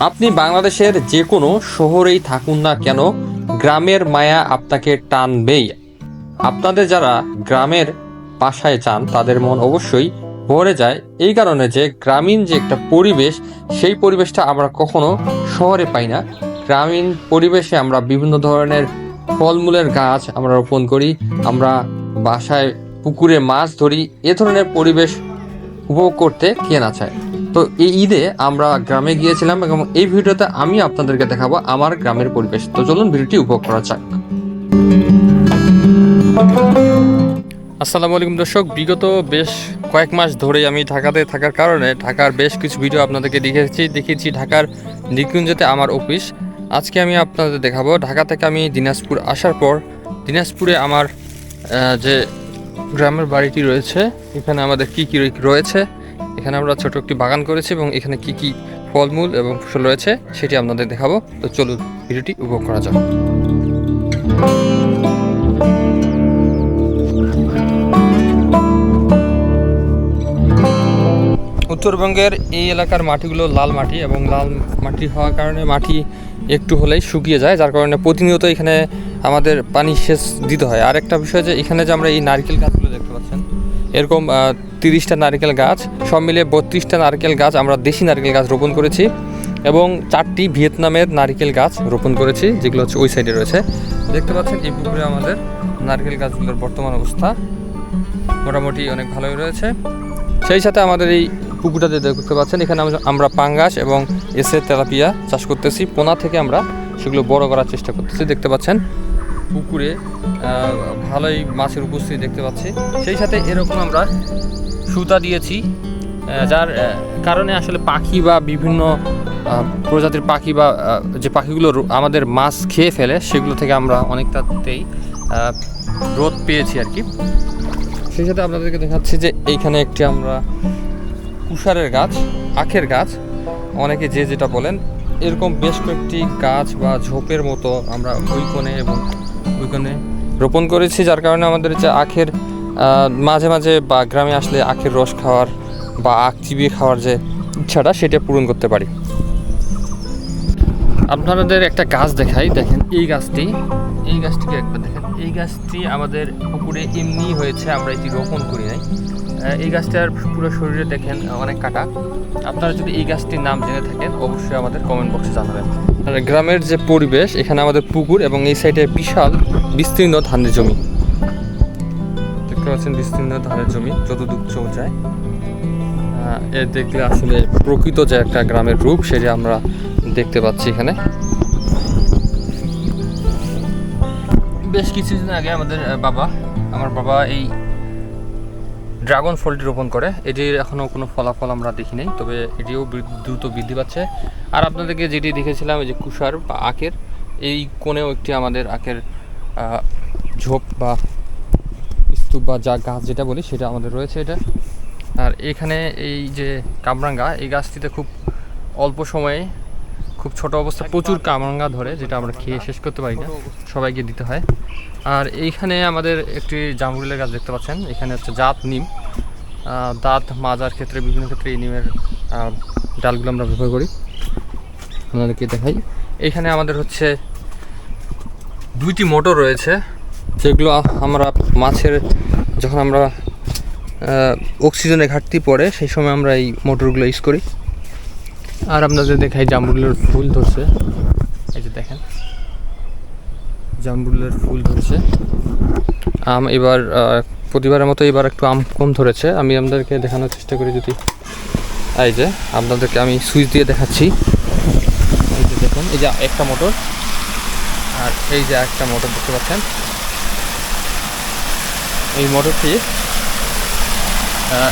আপনি বাংলাদেশের যে কোনো শহরেই থাকুন না কেন, গ্রামের মায়া আপনাকে টানবেই। আপনাদের যারা গ্রামের বাসায় চান, তাদের মন অবশ্যই ভরে যায়। এই কারণে যে গ্রামীণ যে একটা পরিবেশ, সেই পরিবেশটা আমরা কখনো শহরে পাই না। গ্রামীণ পরিবেশে আমরা বিভিন্ন ধরনের ফলমূলের গাছ আমরা রোপণ করি, আমরা বাসায় পুকুরে মাছ ধরি, এ ধরনের পরিবেশ উপভোগ করতে কে না চায় তো এই ঈদে আমরা গ্রামে গিয়েছিলাম এবং এই ভিডিওতে আমি আপনাদেরকে দেখাবো আমার গ্রামের পরিবেশ। তো চলুন ভিডিওটি উপভোগ করা যাক। আসসালামু আলাইকুম দর্শক, বিগত বেশ কয়েক মাস ধরে আমি ঢাকাতে থাকার কারণে ঢাকার বেশ কিছু ভিডিও আপনাদেরকে দেখিয়েছি দেখিয়েছি ঢাকার নিকুঞ্জতে আমার অফিস আজকে আমি আপনাদের দেখাবো, ঢাকা থেকে আমি দিনাজপুর আসার পর দিনাজপুরে আমার যে গ্রামের বাড়িটি রয়েছে, এখানে আমাদের কী কী রয়েছে এখানে আমরা ছোট একটি বাগান করেছি এবং এখানে কি কি ফলমূল এবং ফসল রয়েছে সেটি আপনাদের দেখাবো। তো চলুন ভিডিওটি উপভোগ করা যাক। উত্তরবঙ্গের এই এলাকার মাটিগুলো লাল মাটি এবং লাল মাটি হওয়ার কারণে মাটি একটু হলেই শুকিয়ে যায়, যার কারণে প্রতিনিয়ত এখানে আমাদের পানি সেচ দিতে হয়। আর একটা বিষয় যে এখানে যে আমরা এই নারকেল গাছগুলো দেখতে পাচ্ছেন এরকম তিরিশটা নারকেল গাছ, সব মিলিয়ে বত্রিশটা নারকেল গাছ, আমরা দেশি নারকেল গাছ রোপণ করেছি এবং চারটি ভিয়েতনামের নারকেল গাছ রোপণ করেছি, যেগুলো হচ্ছে ওই সাইডে রয়েছে। দেখতে পাচ্ছেন এই পুকুরে আমাদের নারকেল গাছগুলোর বর্তমান অবস্থা মোটামুটি অনেক ভালোই রয়েছে। সেই সাথে আমাদের এই পুকুরটাতে দেখতে পাচ্ছেন, এখানে আমরা- আমরা পাঙ্গাস এবং এসে তেলাপিয়া চাষ করতেছি। পোনা থেকে আমরা সেগুলো বড় করার চেষ্টা করতেছি, দেখতে পাচ্ছেন। পুকুরে ভালোই মাছের উপস্থিতি দেখতে পাচ্ছি। সেই সাথে এরকম আমরা সুতা দিয়েছি যার কারণে আসলে পাখি বা বিভিন্ন প্রজাতির পাখি বা যে পাখিগুলো আমাদের মাছ খেয়ে ফেলে, সেগুলো থেকে আমরা অনেকটাতেই রোদ পেয়েছি আর কি। সেই সাথে আপনাদেরকে দেখাচ্ছি যে এইখানে একটি আমরা কুষারের গাছ, আখের গাছ। অনেকে যে যেটা বলেন, এরকম বেশ কয়েকটি গাছ বা ঝোপের মতো আমরা ওই কোণে এবং ওই কোণে রোপণ করেছি যার কারণে আমাদের যে আখের মাঝে মাঝে বা গ্রামে আসলে আখের রস খাওয়ার বা আখ চিবিয়ে খাওয়ার যে ইচ্ছাটা সেটা পূরণ করতে পারি। আপনাদের একটা গাছ দেখাই দেখেন এই গাছটি। এই গাছটিকে একবার দেখেন। এই গাছটি আমাদের পুকুরে এমনি হয়েছে, আমরা এটি রোপণ করি নাই। এই গাছটার পুরো শরীরে দেখেন অনেক কাটা। আপনারা যদি এই গাছটির নাম জেনে থাকেন, অবশ্যই আমাদের কমেন্ট বক্সে জানাবেন। গ্রামের যে পরিবেশ, এখানে আমাদের পুকুর এবং এই সাইডে বিশাল বিস্তীর্ণ ধানের জমি। দেখতে পাচ্ছেন বিস্তীর্ণ ধানের জমি, যতদূর চোখ যায়। এ দেখলে আসলে প্রকৃত যে একটা গ্রামের রূপ, সেটা আমরা দেখতে পাচ্ছি এখানে। বেশ কিছুদিন আগে আমাদের বাবা, আমার বাবা এই ড্রাগন ফলটি রোপণ করে। এটির এখনও কোনো ফলাফল আমরা দেখি নাই, তবে এটিও দ্রুত বৃদ্ধি পাচ্ছে। আর আপনাদেরকে যেটি দেখেছিলাম, এই যে কুষার বা আখের, এই কোণেও একটি আমাদের আখের ঝোপ বা স্তূপ বা যা গাছ যেটা বলি, সেটা আমাদের রয়েছে এটা। আর এখানে এই যে কামরাঙ্গা, এই গাছটিতে খুব অল্প সময়ে খুব ছোট অবস্থা প্রচুর কামরাঙ্গা ধরে যেটা আমরা খেয়ে শেষ করতে পারি না সবাইকে দিতে হয়। আর এইখানে আমাদের একটি জামরুলের গাছ দেখতে পাচ্ছেন এখানে হচ্ছে জাত নিম। দাঁত মাজার ক্ষেত্রে বিভিন্ন ক্ষেত্রে এই নিমের ডালগুলো আমরা ব্যবহার করি। আপনাদেরকে দেখাই। এখানে আমাদের হচ্ছে দুইটি মোটর রয়েছে যেগুলো আমরা মাছের যখন আমরা অক্সিজেনের ঘাটতি পড়ে সেই সময় আমরা এই মোটরগুলো ইউজ করি। আর আপনাদের দেখাই জামরুলের ফুল ধরছে, এই যে দেখেন। জামরুলের ফুল ধরছে। আম এবার প্রতিবারের মতো এবার একটু আম কম ধরেছে। আমি আপনাদেরকে দেখানোর চেষ্টা করি যদি। এই যে, আপনাদেরকে আমি সুইচ দিয়ে দেখাচ্ছি। এই যে দেখুন, এই যে একটা মোটর। আর এই যে একটা মোটর দেখতে পাচ্ছেন। এই মোটরটি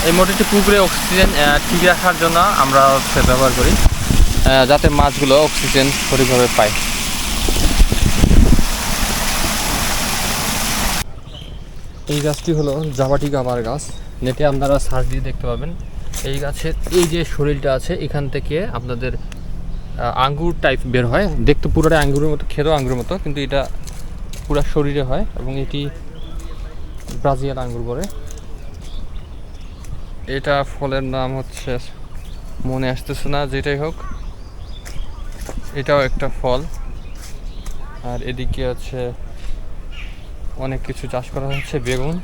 এই মোটরটি পুকুরে অক্সিজেন ঠিক রাখার জন্য আমরা হচ্ছে ব্যবহার করি যাতে মাছগুলো অক্সিজেন সঠিকভাবে পায়। এই গাছটি হলো জাবাটি গাবার গাছ। নেটে আপনারা সার্চ দিয়ে দেখতে পাবেন। এই গাছের, এই যে শরীরটা আছে, এখান থেকে আপনাদের আঙ্গুর টাইপ বের হয়। দেখতে পুরোটা আঙ্গুরের মতো খেতেও আঙ্গুরের মতো, কিন্তু এটা পুরা শরীরে হয় এবং এটি ব্রাজিয়াল আঙ্গুর বলে। এটা ফলের নাম হচ্ছে, মনে আসতেছে না, যেটাই হোক। এটাও একটা ফল। আর এদিকে আছে অনেক কিছু চাষ করা হচ্ছে, বেগুন।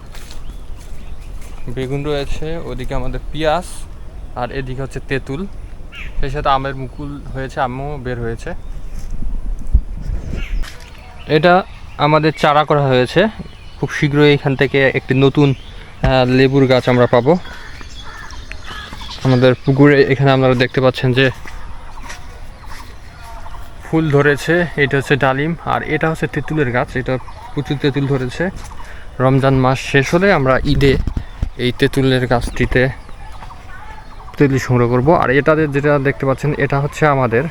বেগুন রয়েছে, ওদিকে আমাদের পেঁয়াজ, আর এদিকে হচ্ছে তেঁতুল। সেই সাথে আমের মুকুল হয়েছে আমও বের হয়েছে। এটা আমাদের চারা করা হয়েছে। খুব শীঘ্রই এখান থেকে একটি নতুন লেবুর গাছ আমরা পাবো। আমাদের পুকুরে এখানে আপনারা দেখতে পাচ্ছেন যে ফুল ধরেছে, এটা হচ্ছে ডালিম, আর এটা হচ্ছে তেঁতুলের গাছ, এটা প্রচুর তেঁতুল ধরেছে। রমজান মাস শেষ হলে আমরা ঈদে এই তেঁতুলের গাছটিতে তেঁতুল সংগ্রহ করব। আর এটাতে যেটা দেখতে পাচ্ছেন, এটা হচ্ছে আমাদের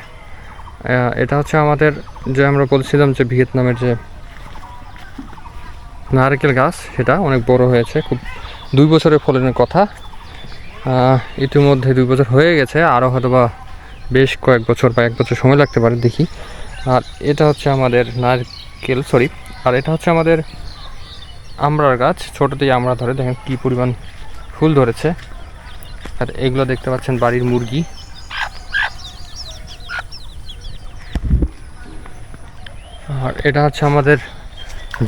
এটা হচ্ছে আমাদের যে আমরা বলছিলাম যে ভিয়েতনামের যে নারকেল গাছ, সেটা অনেক বড় হয়েছে, খুব দুই বছরের ফলনের কথা। ইতিমধ্যে দুই বছর হয়ে গেছে আরও হয়তো বা বেশ কয়েক বছর বা এক বছর সময় লাগতে পারে দেখি। আর এটা হচ্ছে আমাদের নারকেল সরি আর এটা হচ্ছে আমাদের আমড়ার গাছ ছোটোতেই আমড়া ধরে দেখেন কী পরিমাণ ফুল ধরেছে। আর এগুলো দেখতে পাচ্ছেন বাড়ির মুরগি। আর এটা হচ্ছে আমাদের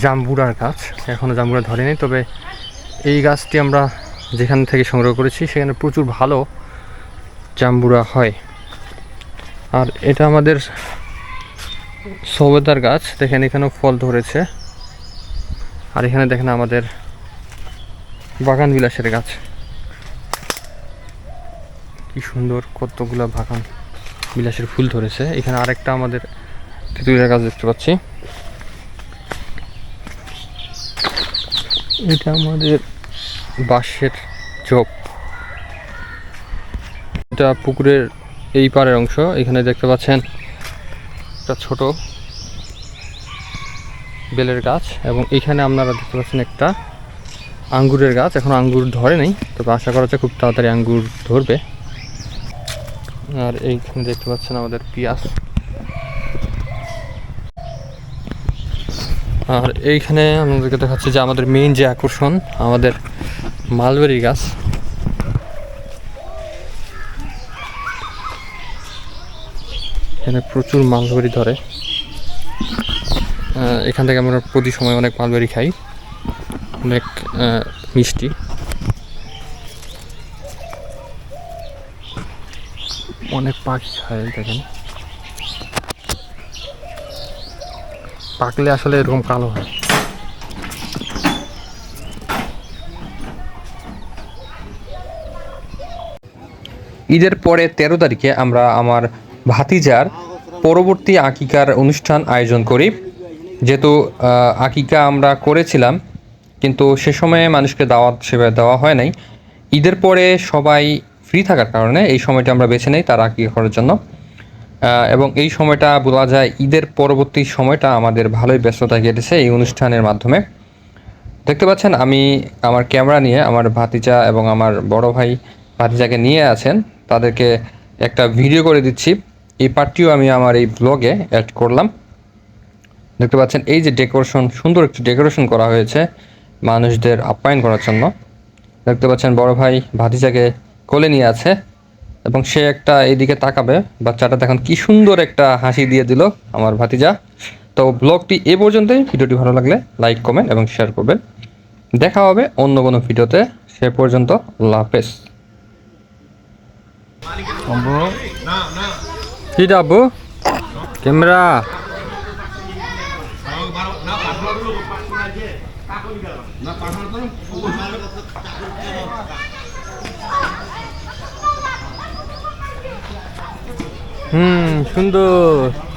জাম্বুরার গাছ এখনও জাম্বুরা ধরেনি, তবে এই গাছটি আমরা যেখান থেকে সংগ্রহ করেছি, সেখানে প্রচুর ভালো জাম্বুরা হয়। আর এটা আমাদের সবেদার গাছ, দেখেন এখানেও ফল ধরেছে। আর এখানে দেখেন আমাদের বাগান বিলাসের গাছ। কি সুন্দর কতগুলো বাগান বিলাসের ফুল ধরেছে। এখানে আরেকটা আমাদের তেঁতুলের গাছ দেখতে পাচ্ছি। এটা আমাদের বাঁশের চোপ এটা পুকুরের এই পারের অংশ, এখানে দেখতে পাচ্ছেন একটা ছোট বেলের গাছ এবং এখানে আপনারা দেখতে পাচ্ছেন একটা আঙ্গুরের গাছ। এখন আঙ্গুর ধরে নেই, তবে আশা করা যায় খুব তাড়াতাড়ি আঙ্গুর ধরবে। আর এইখানে দেখতে পাচ্ছেন আমাদের পিঁয়াজ। আর এইখানে আমাদেরকে দেখাচ্ছে যে আমাদের মেইন যে আকর্ষণ, আমাদের মালবেরি গাছ। এখানে প্রচুর মালবেরি ধরে। এখান থেকে আমরা প্রতি সময় অনেক মালবেরি খাই। অনেক মিষ্টি। অনেক পাখি খায়, দেখেন। পাকলে আসলে এরকম কালো হয়। ঈদের পরে তেরো তারিখে আমরা আমার ভাতিজার পরবর্তী আকিকার অনুষ্ঠান আয়োজন করি। যেহেতু আকিকা আমরা করেছিলাম, কিন্তু সে সময়ে মানুষকে দাওয়াত সেভাবে দেওয়া হয় নাই। ঈদের পরে সবাই ফ্রি থাকার কারণে এই সময়টা আমরা বেছে নেই তার আকিকা করার জন্য। এবং এই সময়টা বলা যায় ঈদের পরবর্তী সময়টা আমাদের ভালোই ব্যস্ততা কেটেছে এই অনুষ্ঠানের মাধ্যমে। দেখতে পাচ্ছেন, আমি আমার ক্যামেরা নিয়ে আমার ভাতিজা এবং আমার বড় ভাই ভাতিজাকে নিয়ে আছেন। তাদেরকে একটা ভিডিও করে দিচ্ছি। এই পার্টটিও আমি আমার এই ব্লগে অ্যাড করলাম। দেখতে পাচ্ছেন, এই যে ডেকোরেশন, সুন্দর একটি ডেকোরেশন করা হয়েছে মানুষদের আপ্যায়ন করার জন্য। দেখতে পাচ্ছেন, বড় ভাই ভাতিজাকে কোলে নিয়ে আছে। এবং সে একটা এইদিকে তাকাবে বাচ্চাটা দেখুন কি সুন্দর একটা হাসি দিয়ে দিল আমার ভাতিজা। তো ব্লগটি এ পর্যন্তই। ভিডিওটি ভালো লাগলে লাইক কমেন্ট এবং শেয়ার করবেন। দেখা হবে অন্য কোনো ভিডিওতে। সে পর্যন্ত আল্লাহ হাফেজ। কি আব্বু? ক্যামেরা। হুম সুন্দর